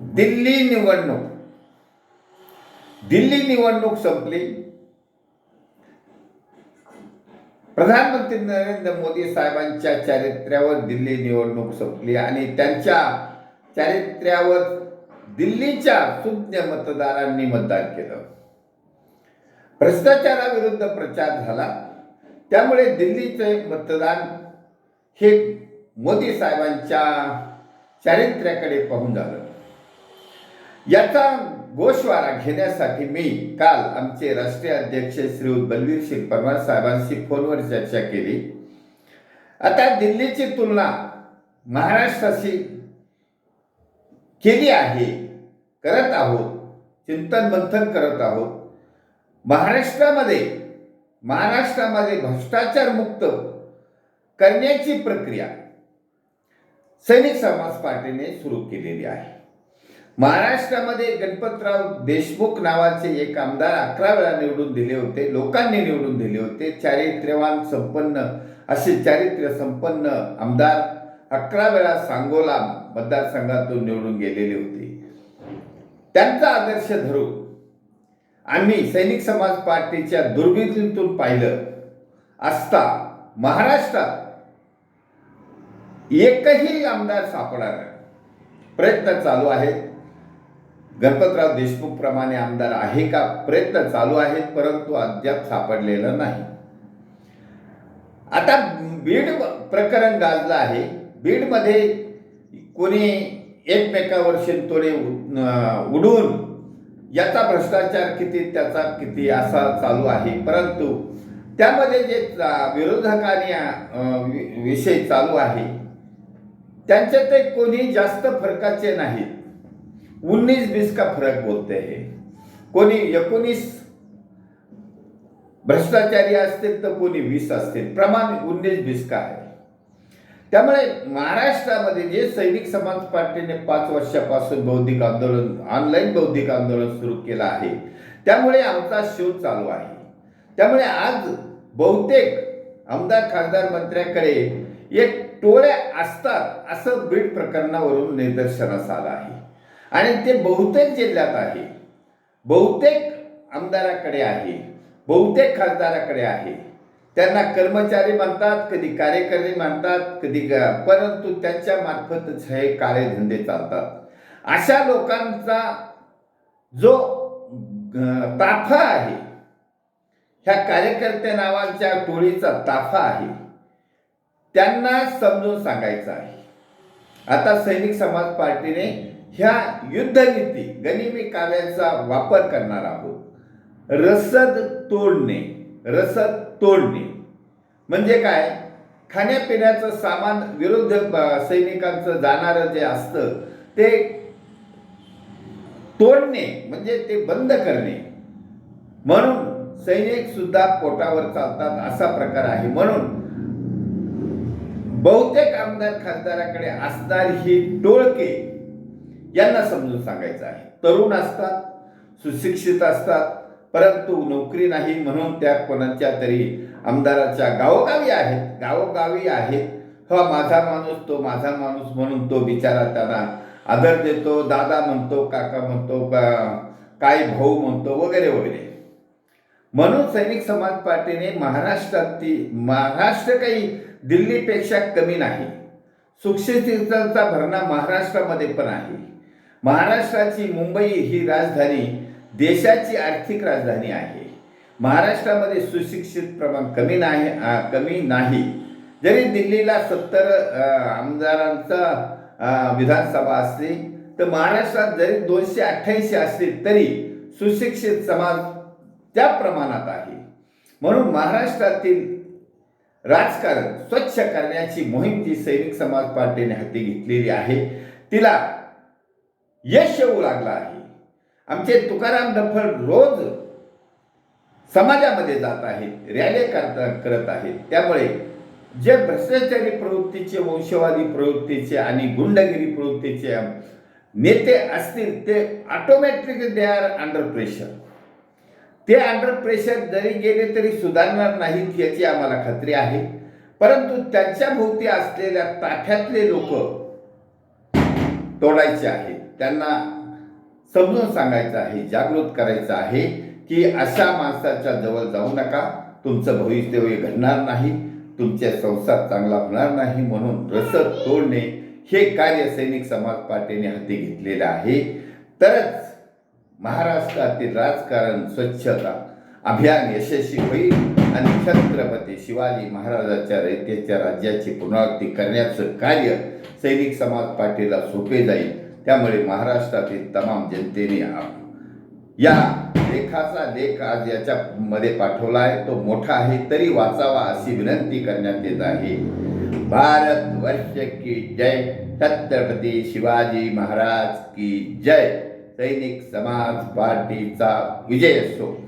दिल्ली निवडणूक. दिल्ली निवडणूक संपली. प्रधानमंत्री नरेंद्र मोदी साहेबांच्या चारित्र्यावर दिल्ली निवडणूक संपली आणि त्यांच्या चारित्र्यावर दिल्लीच्या सुज्ञ मतदारांनी मतदान केलं. भ्रष्टाचाराविरुद्ध प्रचार झाला. त्यामुळे दिल्लीचे मतदान हे मोदी साहेबांच्या चारित्र्याकडे पाहून झालं. याचा गोषवारा घेण्यासाठी मी काल आमचे राष्ट्रीय अध्यक्ष श्री बलवीर सिंग परमार साहेबांशी फोनवर चर्चा केली. आता दिल्लीची तुलना महाराष्ट्राशी केली आहे करत आहोत चिंतन मंथन करत आहोत. महाराष्ट्रामध्ये महाराष्ट्रामध्ये भ्रष्टाचार मुक्त करण्याची प्रक्रिया सैनिक समाज पार्टीने सुरू केलेली आहे. महाराष्ट्रामध्ये गणपतराव देशमुख नावाचे एक आमदार अकरा वेळा निवडून दिले होते लोकांनी निवडून दिले होते. चारित्र्यवान संपन्न असे चारित्र्य संपन्न आमदार अकरा वेळा सांगोला मतदारसंघातून निवडून गेलेले होते. त्यांचा आदर्श धरून आम्ही सैनिक समाज पार्टीच्या दुर्बिणीतून पाहिलं असता महाराष्ट्रात एकही आमदार सापडणार प्रयत्न चालू आहेत. गणपतराव देशमुख प्रमाणे आमदार आहे का? प्रयत्न चालू आहेत परंतु अद्याप सापडलेलं नाही. आता बीड प्रकरण गाजलं आहे. बीडमध्ये कोणी एकमेकावर शिंतोडे उडून याचा भ्रष्टाचार किती त्याचा किती असा चालू आहे. परंतु त्यामध्ये जे चा- विरोधकांनी विषय चालू आहे त्यांचे ते कोणी जास्त फरकाचे नाहीत. उन्नीस बीस का फरक बोलते हैं। कोणी एकोणीस भ्रष्टाचारी असतील तर कोणी वीस असतील प्रमाण उन्नीस बीस का आहे त्यामुळे महाराष्ट्रामध्ये जे सैनिक समाज पार्टीने पाच वर्षापासून बौद्धिक आंदोलन ऑनलाईन बौद्धिक आंदोलन सुरू केलं आहे त्यामुळे आमचा शोध चालू आहे. त्यामुळे आज बहुतेक आमदार खासदार मंत्र्याकडे एक टोळ्या असतात असं बीड प्रकरणावरून निदर्शनास आलं आहे. आणि ते बहुतेक जिल्ह्यात आहे. बहुतेक आमदाराकडे आहे. बहुतेक खासदाराकडे आहे. त्यांना कर्मचारी म्हणतात कधी कार्यकर्ते म्हणतात कधी परंतु त्यांच्या मार्फतच हे काळे धंदे चालतात. अशा लोकांचा जो ताफा आहे ह्या कार्यकर्ते नावाच्या टोळीचा ताफा आहे त्यांना समजून सांगायचं आहे. आता सैनिक समाज पार्टीने ह्या युद्धनीती गनिमी काव्याचा वापर करणार आहोत. रसद तोडणे रसद तोडणे. म्हणजे काय? खाण्यापिण्याचं सामान विरुद्ध सैनिकांचं जाणारं जे असतं ते तोडणे म्हणजे ते बंद करणे. म्हणून सैनिक सुद्धा पोटावर चालतात असा प्रकार आहे. म्हणून बहुतेक आमदार खासदाराकडे असणारी ही टोळके यांना समजून सांगायचं आहे. तरुण असतात सुशिक्षित असतात परंतु नोकरी नाही म्हणून त्या कोणाच्या तरी आमदाराच्या गावोगावी आहेत. गावोगावी आहेत. हा माझा माणूस तो माझा माणूस म्हणून तो बिचारा त्यांना आदर देतो दादा म्हणतो काका म्हणतो का- काय भाऊ म्हणतो वगैरे वगैरे. म्हणून सैनिक समाज पार्टीने महाराष्ट्रात महाराष्ट्र काही दिल्लीपेक्षा कमी नाही. सुशिक्षितांचा भरणा महाराष्ट्रामध्ये पण आहे. महाराष्ट्राची मुंबई ही राजधानी देशाची आर्थिक राजधानी आहे. महाराष्ट्रामध्ये सुशिक्षित प्रमाण कमी नाही कमी नाही. जरी दिल्लीला सत्तर आमदारांचा विधानसभा असली तर महाराष्ट्रात जरी दोनशे अठ्ठ्याऐंशी असली तरी सुशिक्षित समाज त्या प्रमाणात आहे. म्हणून महाराष्ट्रातील राजकारण स्वच्छ करण्याची मोहीम जी सैनिक समाज पार्टीने हाती घेतलेली आहे. तिला यश येऊ लागलं आहे. आमचे तुकाराम डफळ रोज समाजामध्ये जात आहेत रॅली करता करत आहेत. त्यामुळे जे भ्रष्टाचारी प्रवृत्तीचे वंशवादी प्रवृत्तीचे आणि गुंडगिरी प्रवृत्तीचे नेते असतील ते automatic they are under pressure ते अंडर प्रेशर जरी गेले तरी सुधारणार नाहीत याची आम्हाला खात्री आहे. परंतु त्यांच्या भोवती असलेल्या ताफ्यातले लोक तोडायचे आहे. त्यांना समजून सांगायचं आहे जागृत करायचं आहे की अशा माणसाच्या जवळ जाऊ नका. तुमचं भविष्य घडणार नाही. तुमचे संसार चांगला होणार नाही म्हणून रसद तोडणे हे कार्य सैनिक समाज पार्टीने हाती घेतलेलं आहे. तरच महाराष्ट्रातील राजकारण स्वच्छता अभियान यशस्वी होईल आणि छत्रपती शिवाजी महाराजाच्या रयतेच्या राज्याची पुनरावृत्ती करण्याचं कार्य सैनिक समाज पार्टीला सोपे जाईल त्यामुळे महाराष्ट्रातील तमाम जनतेने या लेखाचा लेख आज याच्यामध्ये पाठवला आहे. तो मोठा आहे तरी वाचावा अशी विनंती करण्यात येत आहे. भारत वर्ष की जय. छत्रपती शिवाजी महाराज की जय. सैनिक समाज पार्टीचा विजय असो.